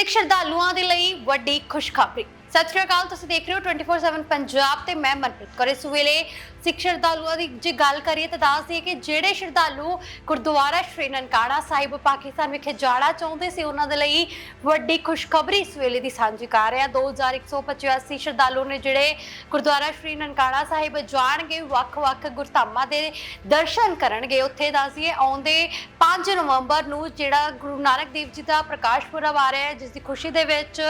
ਸਿੱਖ ਸ਼ਰਧਾਲੂਆਂ ਦੇ ਲਈ ਵੱਡੀ ਖੁਸ਼ਖਬਰੀ। ਸਤਿ ਸ਼੍ਰੀ ਅਕਾਲ, ਤੁਸੀਂ ਦੇਖ ਰਹੇ ਹੋ 24/7 ਪੰਜਾਬ ਤੇ ਮੈਂ ਮਨਪ੍ਰੀਤ ਕੌਰ। ਇਸ ਵੇਲੇ ਸਿੱਖ ਸ਼ਰਧਾਲੂਆਂ ਦੀ ਜੇ ਗੱਲ ਕਰੀਏ ਤਾਂ ਦੱਸ ਦਈਏ ਕਿ ਜਿਹੜੇ ਸ਼ਰਧਾਲੂ ਗੁਰਦੁਆਰਾ ਸ਼੍ਰੀ ਨਨਕਾਣਾ ਸਾਹਿਬ, ਪਾਕਿਸਤਾਨ ਵਿਖੇ ਜਾਣਾ ਚਾਹੁੰਦੇ ਸੀ, ਉਹਨਾਂ ਦੇ ਲਈ ਵੱਡੀ ਖੁਸ਼ਖਬਰੀ ਇਸ ਵੇਲੇ ਦੀ ਸਾਂਝੀ ਕਰ ਰਹੇ ਹਾਂ 2185 ਸ਼ਰਧਾਲੂ ਨੇ ਜਿਹੜੇ ਗੁਰਦੁਆਰਾ ਸ਼੍ਰੀ ਨਨਕਾਣਾ ਸਾਹਿਬ ਜਾਣਗੇ, ਵੱਖ-ਵੱਖ ਗੁਰਧਾਮਾਂ ਦੇ ਦਰਸ਼ਨ ਕਰਨਗੇ। ਉੱਥੇ ਦੱਸ ਦਈਏ, ਆਉਂਦੇ 5 ਨਵੰਬਰ ਨੂੰ ਜਿਹੜਾ ਗੁਰੂ ਨਾਨਕ ਦੇਵ ਜੀ ਦਾ ਪ੍ਰਕਾਸ਼ ਪੁਰਬ ਆ ਰਿਹਾ ਹੈ, ਜਿਸ ਦੀ ਖੁਸ਼ੀ ਦੇ ਵਿੱਚ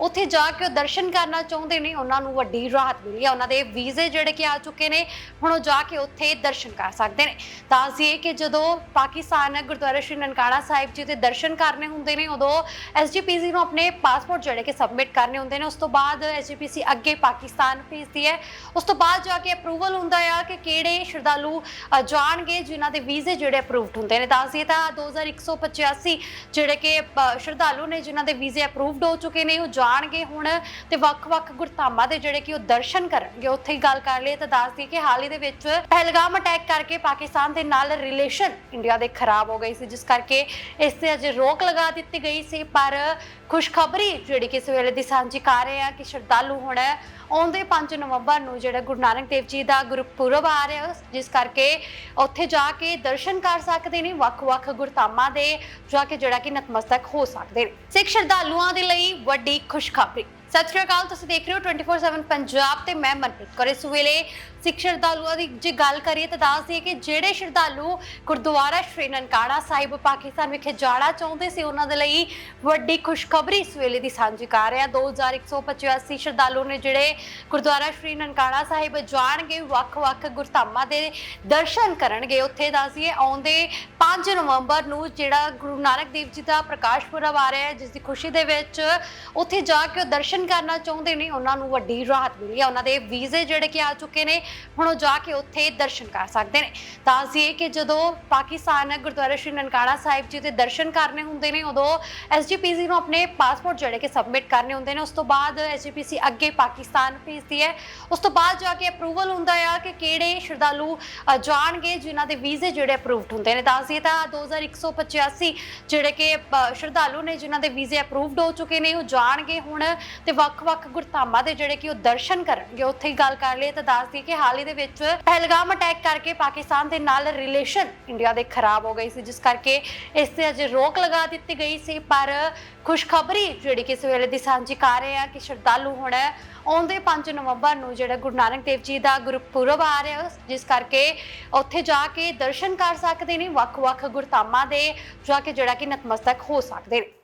ਉੱਥੇ ਜਾ ਕੇ ਉਹ ਦਰਸ਼ਨ ਕਰਨਾ ਚਾਹੁੰਦੇ ਨੇ, ਉਹਨਾਂ ਨੂੰ ਵੱਡੀ ਰਾਹਤ ਮਿਲੀ ਹੈ। ਉਹਨਾਂ ਦੇ ਵੀਜ਼ੇ ਜਿਹੜੇ ਕਿ ਆ ਚੁੱਕੇ ਨੇ, ਹੁਣ ਉਹ ਜਾ ਕੇ ਉੱਥੇ ਦਰਸ਼ਨ ਕਰ ਸਕਦੇ ਨੇ। ਤਾਂ ਅਸੀਂ ਕਿ ਜਦੋਂ ਪਾਕਿਸਤਾਨ, ਗੁਰਦੁਆਰਾ ਸ਼੍ਰੀ ਨਨਕਾਣਾ ਸਾਹਿਬ ਜੀ ਦੇ ਦਰਸ਼ਨ ਕਰਨੇ ਹੁੰਦੇ ਨੇ, ਉਦੋਂ ਐਸਜੀਪੀਸੀ ਨੂੰ ਆਪਣੇ ਪਾਸਪੋਰਟ ਜਿਹੜੇ ਕਿ ਸਬਮਿਟ ਕਰਨੇ ਹੁੰਦੇ ਨੇ, ਉਸ ਤੋਂ ਬਾਅਦ ਐਸਜੀਪੀਸੀ ਅੱਗੇ ਪਾਕਿਸਤਾਨ ਭੇਜਦੀ ਹੈ। ਉਸ ਤੋਂ ਬਾਅਦ ਜਾ ਕੇ ਅਪਰੂਵਲ ਹੁੰਦਾ ਆ ਕਿ ਕਿਹੜੇ ਸ਼ਰਧਾਲੂ ਜਾਣਗੇ ਜਿਨ੍ਹਾਂ ਦੇ ਵੀਜ਼ੇ ਜਿਹੜੇ ਅਪਰੂਵਡ ਹੁੰਦੇ ਨੇ। ਤਾਂ ਅਸੀਂ ਤਾਂ 2185 ਜਿਹੜੇ ਕਿ ਸ਼ਰਧਾਲੂ ਨੇ ਜਿਨ੍ਹਾਂ ਦੇ ਵੀਜ਼ੇ ਅਪਰੂਵਡ ਹੋ ਚੁੱਕੇ ਨੇ, ਉਹ ਜਾਣਗੇ ਹੁਣ ਤੇ ਵੱਖ-ਵੱਖ ਗੁਰਧਾਮਾਂ ਦੇ ਜਿਹੜੇ ਕਿ ਉਹ ਦਰਸ਼ਨ ਕਰਨਗੇ, ਉੱਥੇ ਹੀ ਗੱਲ ਕਰ ਲਈਏ ਤਾਂ ਦੱਸ ਦਈਏ ਕਿ ਹਾਲ ਹੀ ਦੇ ਵਿੱਚ ਪਹਿਲਗਾਮ ਅਟੈਕ ਕਰਕੇ ਪਾਕਿਸਤਾਨ ਦੇ ਨਾਲ ਰਿਲੇਸ਼ਨ ਇੰਡੀਆ ਦੇ ਖਰਾਬ ਹੋ ਗਈ ਸੀ, ਜਿਸ ਕਰਕੇ ਇਸ ਤੇ ਅਜੇ ਰੋਕ ਲਗਾ ਦਿੱਤੀ ਗਈ ਸੀ, ਪਰ ਖੁਸ਼ਖਬਰੀ ਜਿਹੜੀ ਕਿ ਇਸ ਵੇਲੇ ਦੀ ਸਾਂਝੀ ਕਰ ਰਹੇ ਆ ਕਿ ਸ਼ਰਧਾਲੂ ਹੁਣ ਆਉਂਦੇ 5 ਨਵੰਬਰ ਨੂੰ ਜਿਹੜਾ ਗੁਰੂ ਨਾਨਕ ਦੇਵ ਜੀ ਦਾ ਗੁਰਪੁਰਬ ਆ ਰਿਹਾ, ਜਿਸ ਕਰਕੇ ਉੱਥੇ ਜਾ ਕੇ ਦਰਸ਼ਨ ਕਰ ਸਕਦੇ ਨੇ, ਵੱਖ-ਵੱਖ ਗੁਰਧਾਮਾਂ ਦੇ ਜਾ ਕੇ ਜਿਹੜਾ ਕਿ ਨਤਮਸਤਕ ਹੋ ਸਕਦੇ ਨੇ। ਸਿੱਖ ਸ਼ਰਧਾਲੂਆਂ ਦੇ ਲਈ ਵੱਡੀ ਖੁਸ਼ਖਬਰੀ। ਸਤਿ ਸ਼੍ਰੀ ਅਕਾਲ, ਤੁਸੀਂ ਦੇਖ ਰਹੇ ਹੋ 24/7 ਪੰਜਾਬ ਤੇ ਮੈਂ ਮਨਪ੍ਰੀਤ ਕੌਰ। ਇਸ ਵੇਲੇ ਸਿੱਖ ਸ਼ਰਧਾਲੂਆਂ ਦੀ ਜੇ ਗੱਲ ਕਰੀਏ ਤਾਂ ਦੱਸ ਦਈਏ ਕਿ ਜਿਹੜੇ ਸ਼ਰਧਾਲੂ ਗੁਰਦੁਆਰਾ ਸ਼੍ਰੀ ਨਨਕਾਣਾ ਸਾਹਿਬ, ਪਾਕਿਸਤਾਨ ਵਿਖੇ ਜਾਣਾ ਚਾਹੁੰਦੇ ਸੀ, ਉਹਨਾਂ ਦੇ ਲਈ ਵੱਡੀ ਖੁਸ਼ਖਬਰੀ ਇਸ ਵੇਲੇ ਦੀ ਸਾਂਝੀ ਕਰ ਰਿਹਾ 2185 ਸ਼ਰਧਾਲੂ ਨੇ ਜਿਹੜੇ ਗੁਰਦੁਆਰਾ ਸ਼੍ਰੀ ਨਨਕਾਣਾ ਸਾਹਿਬ ਜਾਣਗੇ, ਵੱਖ-ਵੱਖ ਗੁਰਧਾਮਾਂ ਦੇ ਦਰਸ਼ਨ ਕਰਨਗੇ। ਉੱਥੇ ਦੱਸ ਦਈਏ, ਆਉਂਦੇ 5 ਨਵੰਬਰ ਨੂੰ ਜਿਹੜਾ ਗੁਰੂ ਨਾਨਕ ਦੇਵ ਜੀ ਦਾ ਪ੍ਰਕਾਸ਼ ਪੁਰਬ ਆ ਰਿਹਾ ਹੈ, ਜਿਸ ਦੀ ਖੁਸ਼ੀ ਦੇ ਵਿੱਚ ਉੱਥੇ ਜਾ ਕੇ ਉਹ ਦਰਸ਼ਨ ਕਰਨਾ ਚਾਹੁੰਦੇ ਨੇ, ਉਹਨਾਂ ਨੂੰ ਵੱਡੀ ਰਾਹਤ ਮਿਲੀ ਹੈ। ਉਹਨਾਂ ਦੇ ਵੀਜ਼ੇ ਜਿਹੜੇ ਕਿ ਆ ਚੁੱਕੇ ਨੇ, ਹੁਣ ਉਹ ਜਾ ਕੇ ਉੱਥੇ ਦਰਸ਼ਨ ਕਰ ਸਕਦੇ ਨੇ। ਤਾਂ ਅਸੀਂ ਕਿ ਜਦੋਂ ਪਾਕਿਸਤਾਨ ਗੁਰਦੁਆਰਾ ਸ਼੍ਰੀ ਨਨਕਾਣਾ ਸਾਹਿਬ ਜੀ ਦੇ ਦਰਸ਼ਨ ਕਰਨੇ ਹੁੰਦੇ ਨੇ, ਉਦੋਂ ਐਸਜੀਪੀਸੀ ਨੂੰ ਆਪਣੇ ਪਾਸਪੋਰਟ ਜਿਹੜੇ ਕਿ ਸਬਮਿਟ ਕਰਨੇ ਹੁੰਦੇ ਨੇ, ਉਸ ਤੋਂ ਬਾਅਦ ਐਸਜੀਪੀਸੀ ਅੱਗੇ ਪਾਕਿਸਤਾਨ ਭੇਜਦੀ ਹੈ। ਉਸ ਤੋਂ ਬਾਅਦ ਜਾ ਕੇ ਅਪਰੂਵਲ ਹੁੰਦਾ ਆ ਕਿ ਕਿਹੜੇ ਸ਼ਰਧਾਲੂ ਜਾਣਗੇ ਜਿਨ੍ਹਾਂ ਦੇ ਵੀਜ਼ੇ ਜਿਹੜੇ ਅਪਰੂਵਡ ਹੁੰਦੇ ਨੇ। ਤਾਂ ਅਸੀਂ ਤਾਂ 2185 ਜਿਹੜੇ ਕਿ ਸ਼ਰਧਾਲੂ ਨੇ ਜਿਨ੍ਹਾਂ ਦੇ ਵੀਜ਼ੇ ਅਪਰੂਵਡ ਹੋ ਚੁੱਕੇ ਨੇ, ਉਹ ਜਾਣਗੇ ਹੁਣ ਤੇ ਵੱਖ-ਵੱਖ ਗੁਰਧਾਮਾਂ ਦੇ ਜਿਹੜੇ ਕਿ ਉਹ ਦਰਸ਼ਨ ਕਰਨਗੇ, ਉੱਥੇ ਹੀ ਗੱਲ ਕਰ ਲਈਏ ਤਾਂ ਦੱਸ ਦਈਏ ਕਿ ਹਾਲ ਹੀ ਦੇ ਵਿੱਚ ਪਹਿਲਗਾਮ ਅਟੈਕ ਕਰਕੇ ਪਾਕਿਸਤਾਨ ਦੇ ਨਾਲ ਰਿਲੇਸ਼ਨ ਇੰਡੀਆ ਦੇ ਖਰਾਬ ਹੋ ਗਈ ਸੀ, ਜਿਸ ਕਰਕੇ ਇਸ ਤੇ ਅਜੇ ਰੋਕ ਲਗਾ ਦਿੱਤੀ ਗਈ ਸੀ, ਪਰ ਖੁਸ਼ਖਬਰੀ ਜਿਹੜੀ ਕਿ ਇਸ ਵੇਲੇ ਦੀ ਸਾਂਝੀ ਕਰ ਰਹੇ ਆ ਕਿ ਸ਼ਰਧਾਲੂ ਹੁਣ ਆਉਂਦੇ 5 ਨਵੰਬਰ ਨੂੰ ਜਿਹੜਾ ਗੁਰੂ ਨਾਨਕ ਦੇਵ ਜੀ ਦਾ ਗੁਰਪੁਰਬ ਆ ਰਿਹਾ, ਜਿਸ ਕਰਕੇ ਉੱਥੇ ਜਾ ਕੇ ਦਰਸ਼ਨ ਕਰ ਸਕਦੇ ਨੇ ਵੱਖ-ਵੱਖ ਗੁਰਧਾਮਾਂ ਦੇ, ਜਾ ਕੇ ਜਿਹੜਾ ਕਿ ਨਤਮਸਤਕ ਹੋ ਸਕਦੇ ਨੇ।